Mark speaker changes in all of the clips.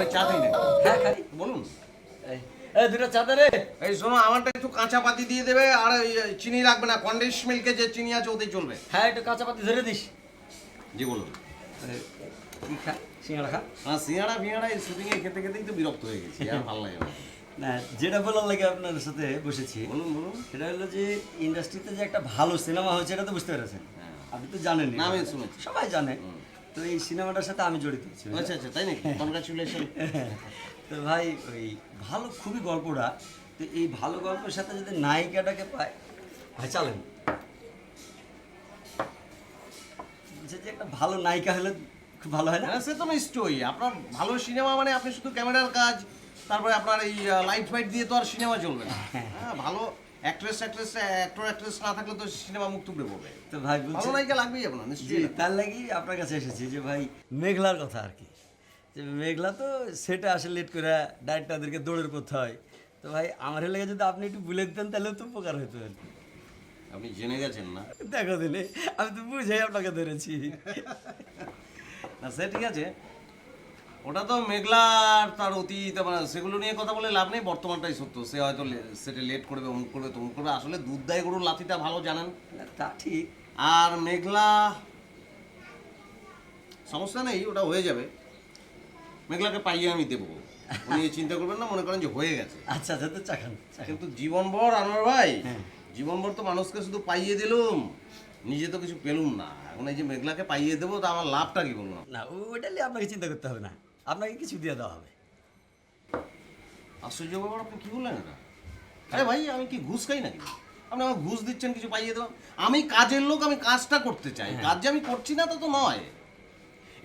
Speaker 1: সবাই চা
Speaker 2: হ্যাঁ খাই
Speaker 1: বলুন।
Speaker 2: এই এই দুটো চাঁদা রে।
Speaker 1: এই শোনো আমারটা একটু কাঁচা পাতি দিয়ে দেবে আর ওই চিনি রাখবে না কন্ডেন্স মিল্কে যে চিনি আছে ওতেই চলবে।
Speaker 2: হ্যাঁ একটু কাঁচা পাতি ধরে দিস।
Speaker 1: জি বলুন।
Speaker 2: কি খা সিঙ্গাড়া খা।
Speaker 1: আর সিঙ্গাড়া ফিঙ্গাড়া এই শুটিংয়ে খেতে খেতেই তো বিরক্ত হয়ে গেছি আর ভালো লাগে না।
Speaker 2: না যেটা বলার লাগে আপনার সাথে বসেছি
Speaker 1: বলুন বলুন।
Speaker 2: সেটা হলো যে ইন্ডাস্ট্রিতে যে একটা ভালো সিনেমা হয়েছে এটা তো বুঝতে পেরেছেন।
Speaker 1: হ্যাঁ।
Speaker 2: আপনি তো জানেন
Speaker 1: না, আমি শুনেছি।
Speaker 2: সবাই জানে। তো এই সিনেমাটার সাথে আমি জড়িত
Speaker 1: আচ্ছা আচ্ছা তাই নাকি? কনগ্রাচুলেশন
Speaker 2: তো ভাই ওই ভালো খুবই গল্পটা তো এই ভালো গল্পের সাথে যদি নায়িকাটাকে পায় ভাই চালেন। যে একটা ভালো নায়িকা হলে খুব ভালো হয় না?
Speaker 1: হ্যাঁ সে তো নিশ্চয়ই। আপনার ভালো সিনেমা মানে আপনি শুধু ক্যামেরার কাজ তারপরে আপনার এই লাইট ফাইট দিয়ে তো আর সিনেমা চলবে না। হ্যাঁ ভালো অ্যাক্ট্রেস অ্যাক্ট্রেস অ্যাক্টর অ্যাক্ট্রেস না থাকলে তো সিনেমা মুখ টুকরে পড়বে।
Speaker 2: তো ভাই
Speaker 1: ভালো নায়িকা লাগবেই আপনার নিশ্চয়ই
Speaker 2: তার লাগি আপনার কাছে এসেছি যে ভাই মেঘলার কথা আর কি। যে মেঘলা তো সেটা আসে লেট করে ডাইরেক্টরদেরকে দৌড়ের করতে হয়। তো ভাই আমার লেগে যদি আপনি একটু বলে দিতেন তাহলে তো উপকার হতো আর কি।
Speaker 1: আপনি জেনে গেছেন না?
Speaker 2: দেখো দিলে আমি তো বুঝাই আপনাকে ধরেছি।
Speaker 1: না সে ঠিক আছে। ওটা তো মেঘলার তার অতীত মানে সেগুলো নিয়ে কথা বলে লাভ নেই বর্তমানটাই সত্য। সে হয়তো সেটা লেট করবে অমুক করবে তমুক করবে আসলে দুধ দায় গরুর লাথিটা ভালো জানেন।
Speaker 2: তা ঠিক।
Speaker 1: আর মেঘলা সমস্যা নেই ওটা হয়ে যাবে। মেঘলাকে পাইয়ে আমি দেবো। উনি চিন্তা করবেন না মনে করেন যে হয়ে গেছে।
Speaker 2: আচ্ছা আচ্ছা তো চাখান চাখান।
Speaker 1: কিন্তু জীবনভর আনোয়ার ভাই
Speaker 2: হ্যাঁ।
Speaker 1: জীবনভর তো মানুষকে শুধু পাইয়ে দিলুম নিজে তো কিছু পেলুম না। এখন এই যে মেঘলাকে পাইয়ে দেবো তা আমার লাভটা কি বলুন?
Speaker 2: না ওইটা নিয়ে আপনাকে চিন্তা করতে হবে না। আপনাকে কিছু দিয়ে দেওয়া হবে।
Speaker 1: আশ্চর্য ব্যাপার আপনি কি বললেন এটা? আরে ভাই আমি কি ঘুষ খাই নাকি? আপনি আমার ঘুষ দিচ্ছেন কিছু পাইয়ে দেবেন আমি কাজের লোক আমি কাজটা করতে চাই। কাজ যে আমি করছি না তা তো নয়।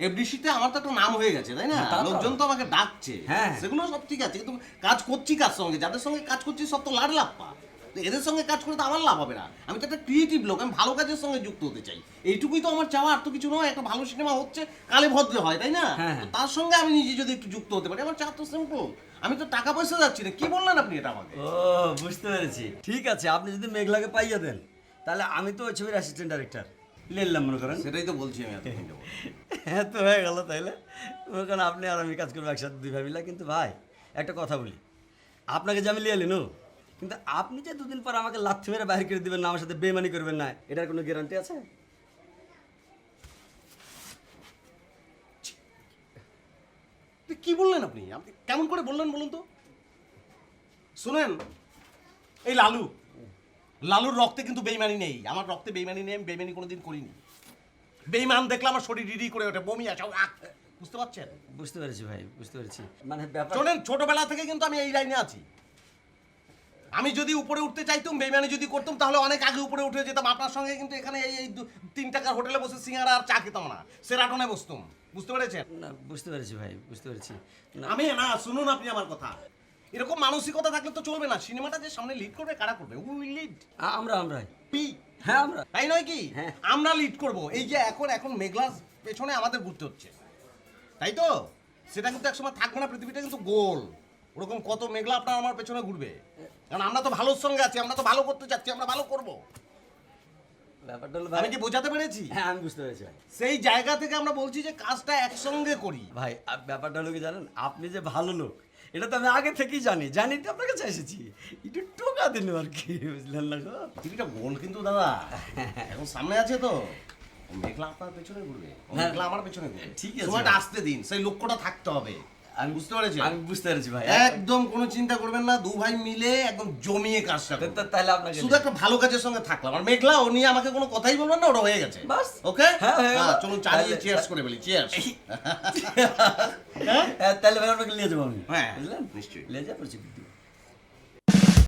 Speaker 1: এফডিসিতে আমার তো একটা নাম হয়ে গেছে তাই না?
Speaker 2: হ্যাঁ।
Speaker 1: লোকজন তো আমাকে ডাকছে।
Speaker 2: হ্যাঁ।
Speaker 1: সেগুলো সব ঠিক আছে কিন্তু কাজ করছি কার সঙ্গে? যাদের সঙ্গে কাজ করছি সব তো লাড় লাভ পা তো এদের সঙ্গে কাজ করে তো আমার লাভ হবে না। আমি তো একটা ক্রিয়েটিভ লোক আমি ভালো কাজের সঙ্গে যুক্ত হতে চাই। এইটুকুই তো আমার চাওয়া আর তো কিছু নয় একটা ভালো সিনেমা হচ্ছে কালে ভদ্রে হয় তাই না?
Speaker 2: হ্যাঁ, হ্যাঁ।
Speaker 1: তার সঙ্গে আমি নিজে যদি একটু যুক্ত হতে পারি আমার চাওয়া তো সিম্পল আমি তো টাকা পয়সা যাচ্ছি না কি বললেন আপনি এটা আমাকে?
Speaker 2: ও বুঝতে পেরেছি। ঠিক আছে আপনি যদি মেঘলাকে পাইয়ে দেন তাহলে আমি তো ওই ছবির অ্যাসিস্ট্যান্ট ডাইরেক্টর লেলাম মনে করেন।
Speaker 1: সেটাই তো বলছি আমি যাব
Speaker 2: হ্যাঁ তো হয়ে গেল তাইলে। মনে করেন আপনি আর আমি কাজ করব একসাথে দুই ভাই মিলে। কিন্তু ভাই একটা কথা বলি। আপনাকে যে আমি লিয়ে এলিনো কিন্তু আপনি যে দুদিন পর আমাকে লাথি মেরে বাইরে করে দিবেন না আমার সাথে বেমানি করবেন না এটার কোনো গ্যারান্টি আছে?
Speaker 1: কি বললেন আপনি? আপনি কেমন করে বললেন বলুন তো? শুনেন এই লালু লালুর রক্তে কিন্তু বেইমানি নেই। আমার রক্তে বেইমানি নেই আমি বেইমানি কোনোদিন করিনি। বেইমান দেখলে আমার শরীর রিডি করে ওঠে বমি আসে বুঝতে পারছেন?
Speaker 2: বুঝতে পেরেছি ভাই বুঝতে পেরেছি। মানে ব্যাপার
Speaker 1: শোনেন ছোটবেলা থেকে কিন্তু আমি এই লাইনে আছি। আমি যদি উপরে উঠতে চাইতাম বেইমানি যদি করতাম তাহলে অনেক আগে উপরে উঠে যেতাম। আপনার সঙ্গে কিন্তু এখানে এই এই দু- তিন টাকার হোটেলে বসে সিঙ্গারা আর চা খেতাম না। সেরাটনে বসতাম। বুঝতে পেরেছেন?
Speaker 2: না বুঝতে পেরেছি ভাই বুঝতে পেরেছি। না।
Speaker 1: আমি না শুনুন আপনি আমার কথা। এরকম মানসিকতা থাকলে তো চলবে না। সিনেমাটা যে সামনে লিড করবে কারা করবে? উই লিড
Speaker 2: আ- আমরা আমরা।
Speaker 1: পি।
Speaker 2: হ্যাঁ আমরা।
Speaker 1: তাই নয় কি?
Speaker 2: হ্যাঁ।
Speaker 1: আমরা লিড করব। এই যে এখন এখন মেঘলার পেছনে আমাদের ঘুরতে হচ্ছে। তাই তো? সেটা কিন্তু একসময় থাকবে না পৃথিবীটা কিন্তু গোল। ওরকম কত মেঘলা আপনার আমার পেছনে ঘুরবে। কারণ আমরা তো ভালোর সঙ্গে আছি আমরা তো ভালো করতে চাচ্ছি আমরা ভালো করব।
Speaker 2: ব্যাপারটা হলো
Speaker 1: আমি কি বোঝাতে পেরেছি?
Speaker 2: হ্যাঁ আমি বুঝতে পেরেছি ভাই।
Speaker 1: সেই জায়গা থেকে আমরা বলছি যে কাজটা একসঙ্গে করি।
Speaker 2: ভাই ব্যাপারটা হলো কি জানেন? আপনি যে ভালো লোক এটা তো আমি আগে থেকেই জানি। জানি তো আপনার কাছে এসেছি। একটু টোকা দিন আর কি বুঝলেন না গো?
Speaker 1: পৃথিবীটা গোল কিন্তু দাদা। এখন সামনে আছে তো। ও মেঘলা আপনার পেছনে ঘুরবে। ও
Speaker 2: হ্যাঁ।
Speaker 1: মেঘলা আমার পেছনে ঘুরবে।
Speaker 2: ঠিক আছে।
Speaker 1: সময়টা আসতে দিন সেই লক্ষ্যটা থাকতে হবে।
Speaker 2: আমি
Speaker 1: বুঝতে পেরেছি
Speaker 2: আমি বুঝতে পেরেছি ভাই।
Speaker 1: একদম কোনো চিন্তা করবেন না দু ভাই মিলে একদম জমিয়ে কাজটা
Speaker 2: তাহলে আপনাকে
Speaker 1: শুধু একটা ভালো কাজের সঙ্গে থাকলাম। আর মেঘলা ও নিয়ে আমাকে কোনো কথাই বলবেন না ওটা হয়ে গেছে।
Speaker 2: বাস।
Speaker 1: ওকে?
Speaker 2: হ্যাঁ, হয়ে।
Speaker 1: চলুন চালিয়ে চেয়ার্স করে বলি চেয়ার্স
Speaker 2: হ্যাঁ, তাহলে ভাই আপনাকে নিয়ে যাব আমি।
Speaker 1: হ্যাঁ,
Speaker 2: বুঝলেন?
Speaker 1: নিশ্চয়ই।
Speaker 2: নিয়ে যাব